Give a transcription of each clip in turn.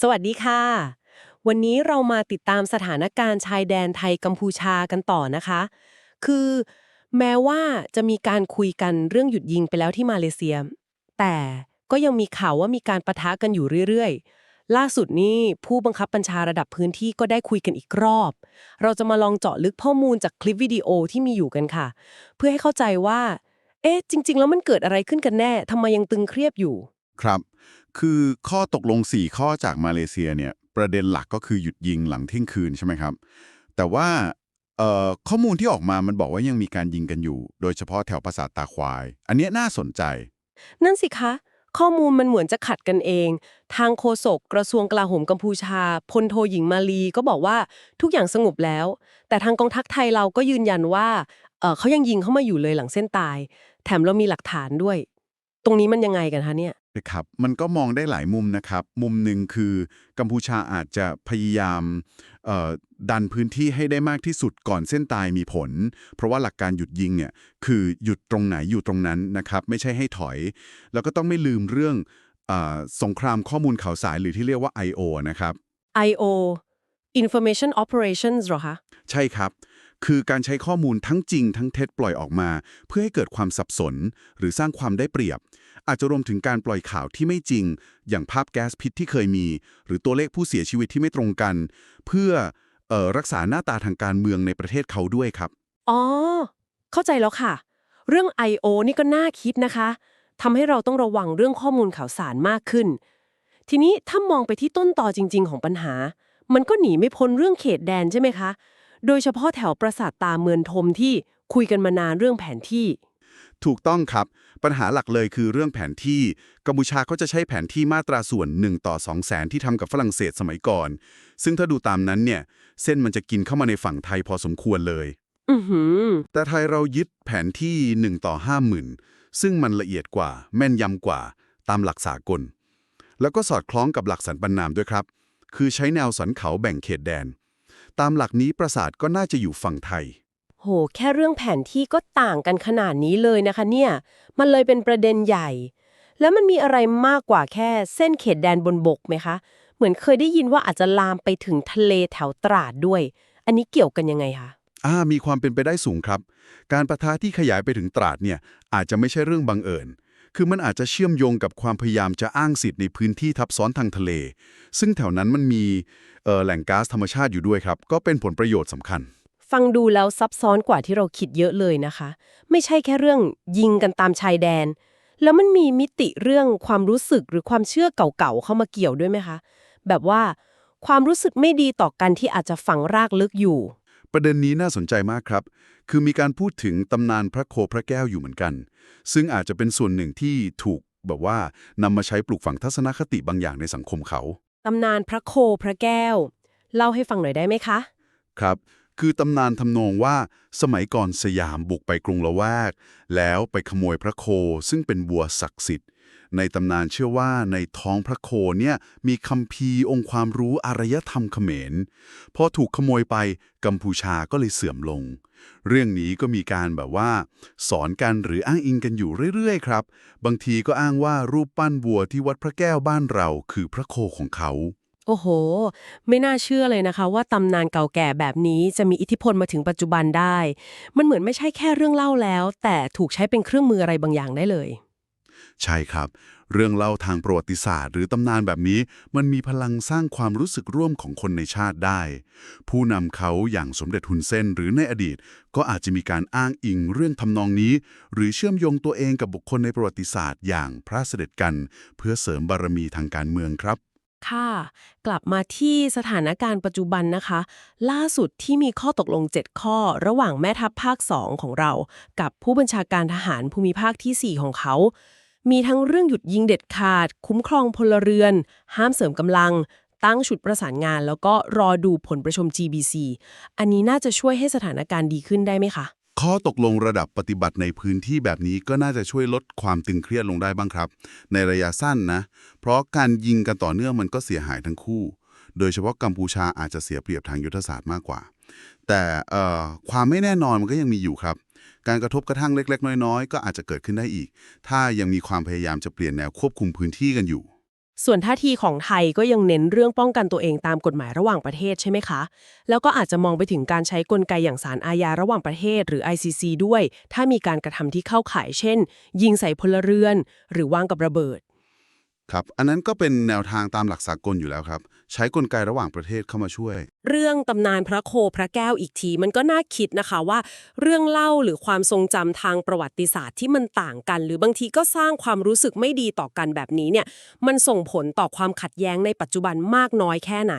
สวัสดีค่ะ วันนี้เรามาติดตามสถานการณ์ชายแดนไทยกัมพูชากันต่อนะคะ คือแม้ว่าจะมีการคุยกันเรื่องหยุดยิงไปแล้วที่มาเลเซีย แต่ก็ยังมีข่าวว่ามีการประทะกันอยู่เรื่อยๆ ล่าสุดนี้ผู้บังคับบัญชาระดับพื้นที่ก็ได้คุยกันอีกรอบ เราจะมาลองเจาะลึกข้อมูลจากคลิปวิดีโอที่มีอยู่กันค่ะ เพื่อให้เข้าใจว่า เอ๊ะจริง ๆ แล้วมันเกิดอะไรขึ้นกันแน่ทำไมยังตึงเครียดอยู่ ครับ คือข้อตกลง 4 ข้อจากมาเลเซียเนี่ยประเด็นหลักก็คือหยุดยิงหลังเที่ยงคืนใช่ไหมครับ แต่ว่าข้อมูลที่ออกมามันบอกว่ายังมีการยิงกันอยู่ โดยเฉพาะแถวปราสาทตาควาย อันนี้น่าสนใจ นั่นสิคะ ข้อมูลมันเหมือนจะขัดกันเอง ทางโฆษกกระทรวงกลาโหมกัมพูชาพลโทหญิงมาลีก็บอกว่าทุกอย่างสงบแล้ว แต่ทางกองทัพไทยเราก็ยืนยันว่าเขายังยิงเข้ามาอยู่เลยหลังเส้นตาย แถมเรามีหลักฐานด้วย ตรงนี้มันยังไงกันคะเนี่ยนะครับมันก็มองได้หลายมุมนะครับ มุมหนึ่งคือกัมพูชาอาจจะพยายามเอ่อดันพื้นที่ให้ได้มากที่สุดก่อนเส้นตายมีผล เพราะว่าหลักการหยุดยิงเนี่ยคือหยุดตรงไหนอยู่ตรงนั้นนะครับ ไม่ใช่ให้ถอย แล้วก็ต้องไม่ลืมเรื่องเออสงครามข้อมูลข่าวสารหรือที่เรียกว่า I.O. นะครับ I.O. Information Operations เหรอคะ ใช่ครับ คือการใช้ข้อมูลทั้งจริงทั้งเท็จปล่อยออกมา เพื่อให้เกิดความสับสน หรือสร้างความได้เปรียบ อาจจะรวมถึงการปล่อยข่าวที่ไม่จริง อย่างภาพแก๊สพิษที่เคยมี หรือตัวเลขผู้เสียชีวิตที่ไม่ตรงกัน เพื่อออรักษาหน้าตาทางการเมืองในประเทศเขาด้วยครับอ๋อเข้าใจแล้วค่ะ เรื่อง I.O. นี่ก็น่าคิดนะคะทำให้เราต้องระวังเรื่องข้อมูลข่าวสารมากขึ้น ทีนี้ถ้ามองไปที่ต้นต่อจริง ๆ ของปัญหา มันก็หนีไม่พ้นเรื่องเขตแดนใช่ไหมคะ โดยเฉพาะแถวปราสาทตาเมือนทมที่คุยกันมานานเรื่องแผนที่ ถูกต้องครับ ปัญหาหลักเลยคือเรื่องแผนที่ กัมพูชาก็จะใช้แผนที่มาตราส่วน 1 ต่อ2 0 0แสนที่ทำกับฝรั่งเศสสมัยก่อน ซึ่งถ้าดูตามนั้นเนี่ย เส้นมันจะกินเข้ามาในฝั่งไทยพอสมควรเลย อือหือ แต่ไทยเรายึดแผนที่ 1 ต่อ 50,000 ซึ่งมันละเอียดกว่า แม่นยำกว่า ตามหลักสากล แล้วก็สอดคล้องกับหลักสันปันนามด้วยครับ คือใช้แนวสันเขาแบ่งเขตแดน ตามหลักนี้ปราสาทก็น่าจะอยู่ฝั่งไทย โห แค่เรื่องแผนที่ก็ต่างกันขนาดนี้เลยนะคะเนี่ย มันเลยเป็นประเด็นใหญ่ แล้วมันมีอะไรมากกว่าแค่เส้นเขตแดนบนบกไหมคะ เหมือนเคยได้ยินว่าอาจจะลามไปถึงทะเลแถวตราดด้วย อันนี้เกี่ยวกันยังไงคะอ่ามีความเป็นไปได้สูงครับ การประทะที่ขยายไปถึงตราดเนี่ยอาจจะไม่ใช่เรื่องบังเอิญ คือมันอาจจะเชื่อมโยงกับความพยายามจะอ้างสิทธิ์ในพื้นที่ทับซ้อนทางทะเล ซึ่งแถวนั้นมันมีแหล่งก๊าซธรรมชาติอยู่ด้วยครับ ก็เป็นผลประโยชน์สำคัญ ฟังดูแล้วซับซ้อนกว่าที่เราคิดเยอะเลยนะคะ ไม่ใช่แค่เรื่องยิงกันตามชายแดน แล้วมันมีมิติเรื่องความรู้สึกหรือความเชื่อเก่าๆเข้ามาเกี่ยวด้วยไหมคะ แบบว่าความรู้สึกไม่ดีต่อกันที่อาจจะฝังรากลึกอยู่ ประเด็นนี้น่าสนใจมากครับ คือมีการพูดถึงตำนานพระโคพระแก้วอยู่เหมือนกัน ซึ่งอาจจะเป็นส่วนหนึ่งที่ถูกแบบว่านำมาใช้ปลูกฝังทัศนคติบางอย่างในสังคมเขา ตำนานพระโคพระแก้ว เล่าให้ฟังหน่อยได้ไหมคะ ครับ คือตำนานทำนองว่าสมัยก่อนสยามบุกไปกรุงละแวก แล้วไปขโมยพระโคซึ่งเป็นวัวศักดิ์สิทธิ์ ในตำนานเชื่อว่าในท้องพระโคเนี่ยมีคัมภีองค์ความรู้อารยธรรมเขมรพอถูกขโมยไปกัมพูชาก็เลยเสื่อมลง เรื่องนี้ก็มีการแบบว่า สอนกันหรืออ้างอิงกันอยู่เรื่อยๆครับ บางทีก็อ้างว่ารูปปั้นวัวที่วัดพระแก้วบ้านเราคือพระโคของเขาโอ้โห ไม่น่าเชื่อเลยนะคะ ว่าตำนานเก่าแก่แบบนี้จะมีอิทธิพลมาถึงปัจจุบันได้ มันเหมือนไม่ใช่แค่เรื่องเล่าแล้ว แต่ถูกใช้เป็นเครื่องมืออะไรบางอย่างได้เลย ใช่ครับ เรื่องเล่าทางประวัติศาสตร์ หรือตำนานแบบนี้ มันมีพลังสร้างความรู้สึกร่วมของคนในชาติได้ ผู้นำเขาอย่างสมเด็จฮุนเซนหรือในอดีต ก็อาจจะมีการอ้างอิงเรื่องทำนองนี้ หรือเชื่อมโยงตัวเองกับบุคคลในประวัติศาสตร์ อย่างพระเสด็จกัน เพื่อเสริมบารมีทางการเมืองครับค่ะกลับมาที่สถานการณ์ปัจจุบันนะคะ ล่าสุดที่มีข้อตกลง 7 ข้อ ระหว่างแม่ทัพภาค 2 ของเรา กับผู้บัญชาการทหารภูมิภาคที่ 4 ของเขา มีทั้งเรื่องหยุดยิงเด็ดขาด คุ้มครองพลเรือน ห้ามเสริมกำลัง ตั้งชุดประสานงาน แล้วก็รอดูผลประชุม GBC อันนี้น่าจะช่วยให้สถานการณ์ดีขึ้นได้ไหมคะ ข้อตกลงระดับปฏิบัติในพื้นที่แบบนี้ก็น่าจะช่วยลดความตึงเครียดลงได้บ้างครับ ในระยะสั้นนะ เพราะการยิงกันต่อเนื่องมันก็เสียหายทั้งคู่ โดยเฉพาะกัมพูชาอาจจะเสียเปรียบทางยุทธศาสตร์มากกว่า แต่ความไม่แน่นอนมันก็ยังมีอยู่ครับ การกระทบกระทั่งเล็ก ๆ น้อยๆ ก็อาจจะเกิดขึ้นได้อีก ถ้ายังมีความพยายามจะเปลี่ยนแนวควบคุมพื้นที่กันอยู่ ส่วนท่าทีของไทยก็ยังเน้นเรื่องป้องกันตัวเองตามกฎหมายระหว่างประเทศใช่ไหมคะ แล้วก็อาจจะมองไปถึงการใช้กลไกอย่างศาลอาญาระหว่างประเทศหรือ ICC ด้วย ถ้ามีการกระทำที่เข้าข่ายเช่น ยิงใส่พลเรือน หรือวางกับระเบิด ครับ อันนั้นก็เป็นแนวทางตามหลักสากลอยู่แล้วครับ ใช้กลไกระหว่างประเทศเข้ามาช่วย เรื่องตำนานพระโคพระแก้วอีกที มันก็น่าคิดนะคะว่า เรื่องเล่าหรือความทรงจำทางประวัติศาสตร์ที่มันต่างกัน หรือบางทีก็สร้างความรู้สึกไม่ดีต่อกันแบบนี้เนี่ยมันส่งผลต่อความขัดแย้งในปัจจุบันมากน้อยแค่ไหน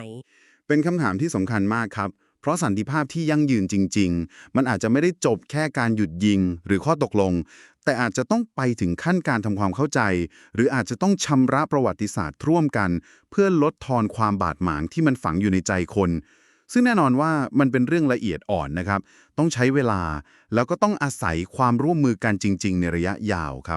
เป็นคำถามที่สำคัญมากครับ เพราะสันติภาพที่ยั่งยืนจริง ๆ มันอาจจะไม่ได้จบแค่การหยุดยิงหรือข้อตกลง แต่อาจจะต้องไปถึงขั้นการทำความเข้าใจ หรืออาจจะต้องชำระประวัติศาสตร์ร่วมกัน เพื่อลดทอนความบาดหมางที่มันฝังอยู่ในใจคน ซึ่งแน่นอนว่ามันเป็นเรื่องละเอียดอ่อนนะครับ ต้องใช้เวลาแล้วก็ต้องอาศัยความร่วมมือกันจริง ๆ ในระยะยาวครับ